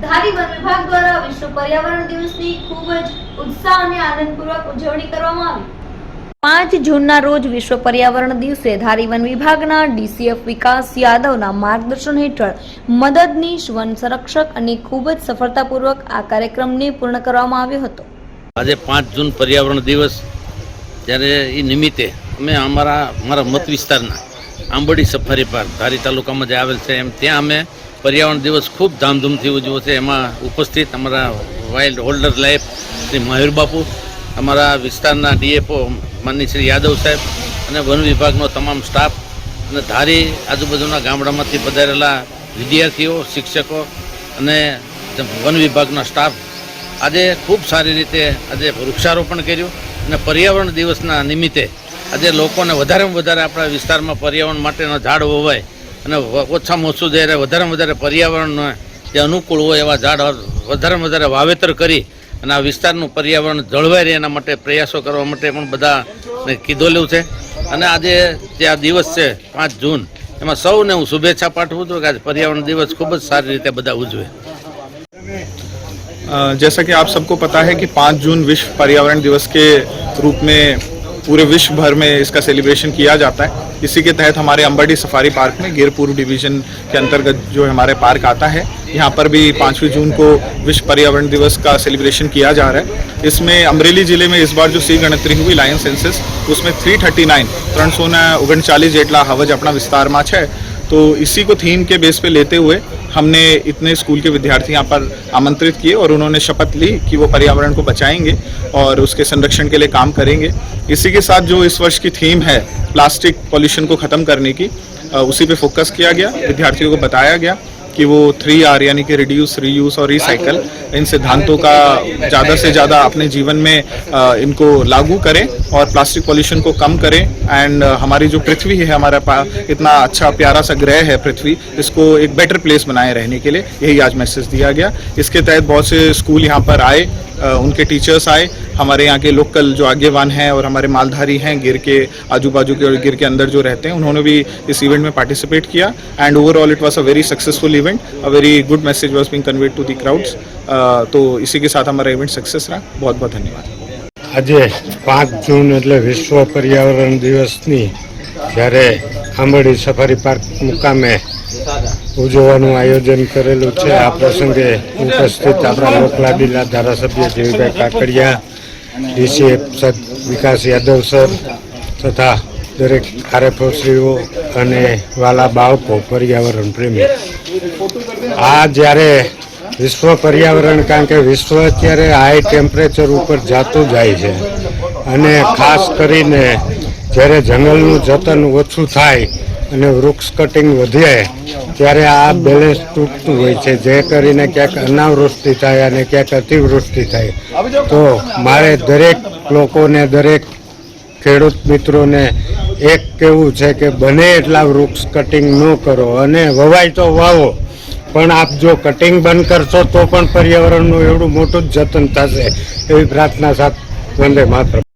ધારી one વિભાગ દ્વારા વિશ્વ પર્યાવરણ દિવસની ખૂબ જ ઉત્સાહ અને આનંદપૂર્વક ઉજવણી કરવામાં આવી. પાંચ જૂનના રોજ વિશ્વ પર્યાવરણ દિવસે ધારી વન વિભાગના ડીસીએફ વિકાસ યાદવના માર્ગદર્શન હેઠળ મદદનીશ વન સંરક્ષક અને ખૂબ જ સફળતાપૂર્વક આ કાર્યક્રમને પૂર્ણ કરવામાં આવ્યો હતો. આજે પાંચ જૂન પર્યાવરણ દિવસ, ત્યારે એ નિમિત્તે અમે અમારા અમારા મત વિસ્તારના આંબડી સફારી પાર્ક ધારી તાલુકામાં જે આવેલ છે, એમ ત્યાં અમે પર્યાવરણ દિવસ ખૂબ ધામધૂમથી ઉજવો છે. એમાં ઉપસ્થિત અમારા wild holder life Shri Mayur Bapu, અમારા વિસ્તારના ડીએફઓ માનની શ્રી યાદવ સાહેબ અને વન વિભાગનો તમામ સ્ટાફ અને ધારી આજુબાજુના ગામડામાંથી પધારેલા વિદ્યાર્થીઓ, શિક્ષકો અને વન વિભાગનો સ્ટાફ આજે ખૂબ સારી રીતે આજે વૃક્ષારોપણ કર્યું અને પર્યાવરણ દિવસના નિમિત્તે આજે લોકોને વધારેમાં વધારે આપણા વિસ્તારમાં પર્યાવરણ માટેનો ઝાડ વવાય અને વ- ઓછામાં ઓછું જ્યારે વધારેમાં વધારે પર્યાવરણને જે અનુકૂળ હોય એવા ઝાડ વધારેમાં વધારે વાવેતર કરી અને આ વિસ્તારનું પર્યાવરણ જળવાઈ રહે એના માટે પ્રયાસો કરવા માટે પણ બધાને કીધેલું છે અને આજે જે આ દિવસ છે પાંચ જૂન એમાં સૌને હું શુભેચ્છા પાઠવું છું કે આજે પર્યાવરણ દિવસ ખૂબ જ સારી રીતે બધા ઉજવે अ, जैसा कि आप सबको पता है कि 5 जून विश्व पर्यावरण दिवस के रूप में पूरे विश्व भर में इसका सेलिब्रेशन किया जाता है इसी के तहत हमारे अंबाडी सफारी पार्क में गिर पूर्व डिवीजन के अंतर्गत जो हमारे पार्क आता है यहाँ पर भी पाँचवीं जून को विश्व पर्यावरण दिवस का सेलिब्रेशन किया जा रहा है इसमें अमरेली जिले में इस बार जो सी गणतरी हुई लायन सेंसस उसमें 339 ત્રણસો ને ઓગણચાલીસ જેટલા હવજ આપણા વિસ્તારમાં છે तो इसी को थीम के बेस पे लेते हुए हमने इतने स्कूल के विद्यार्थी यहाँ पर आमंत्रित किए और उन्होंने शपथ ली कि वो पर्यावरण को बचाएँगे और उसके संरक्षण के लिए काम करेंगे। इसी के साथ जो इस वर्ष की थीम है प्लास्टिक पॉल्यूशन को ख़त्म करने की उसी पे फोकस किया गया, विद्यार्थियों को बताया गया। कि वो थ्री आर यानी कि रिड्यूस रीयूज और रिसाइकल इन सिद्धांतों का ज़्यादा से ज़्यादा अपने जीवन में इनको लागू करें और प्लास्टिक पॉल्यूशन को कम करें। एंड हमारी जो पृथ्वी है, हमारा इतना अच्छा प्यारा सा ग्रह है पृथ्वी, इसको एक बेटर प्लेस बनाए रहने के लिए यही आज मैसेज दिया गया। इसके तहत बहुत से स्कूल यहाँ पर आए उनके टीचर्स आए। हमारे यहाँ के लोकल जो आगेवान हैं और हमारे मालधारी हैं, गिर के आजू बाजू के और गिर के अंदर जो रहते हैं, उन्होंने भी इस इवेंट में पार्टिसिपेट किया। And overall it was a very successful event a very good message was being conveyed to the crowds तो इसी के साथ हमारा इवेंट सक्सेस रहा बहुत बहुत धन्यवाद આજે પાંચ જૂન એટલે વિશ્વ પર્યાવરણ દિવસની જ્યારે આંબડી સફારી પાર્ક મુકામે ઉજવવાનું આયોજન કરેલું છે આ પ્રસંગે ઉપસ્થિત આપણા લોકલાડીલા ધારાસભ્ય જેવીભાઈ કાકડિયા ડીસીએફ વિકાસ યાદવ સર તથા દરેક આરએફઓશ્રીઓ અને વાલા બાળકો પર્યાવરણ પ્રેમી આ જ્યારે વિશ્વ પર્યાવરણ, કારણ કે વિશ્વ અત્યારે હાઈ ટેમ્પરેચર ઉપર જાતું જાય છે. અને ખાસ કરીને જ્યારે જંગલનું જતન ઓછું થાય અને વૃક્ષ કટિંગ વધે, ત્યારે આ બેલેન્સ તૂટતું હોય છે. જે કરીને ક્યાંક અનાવૃષ્ટિ થાય અને ક્યાંક અતિવૃષ્ટિ થાય. તો મારે દરેક લોકોને, દરેક ખેડૂત મિત્રોને એક કેવું છે કે બને એટલા વૃક્ષ કટિંગ ન કરો અને વવાય તો વાવો. પણ આપ જો કટિંગ બંધ કરશો તો પણ પર્યાવરણનું એવડું મોટું જ જતન થશે. એવી પ્રાર્થના સાથે વંદે માત્ર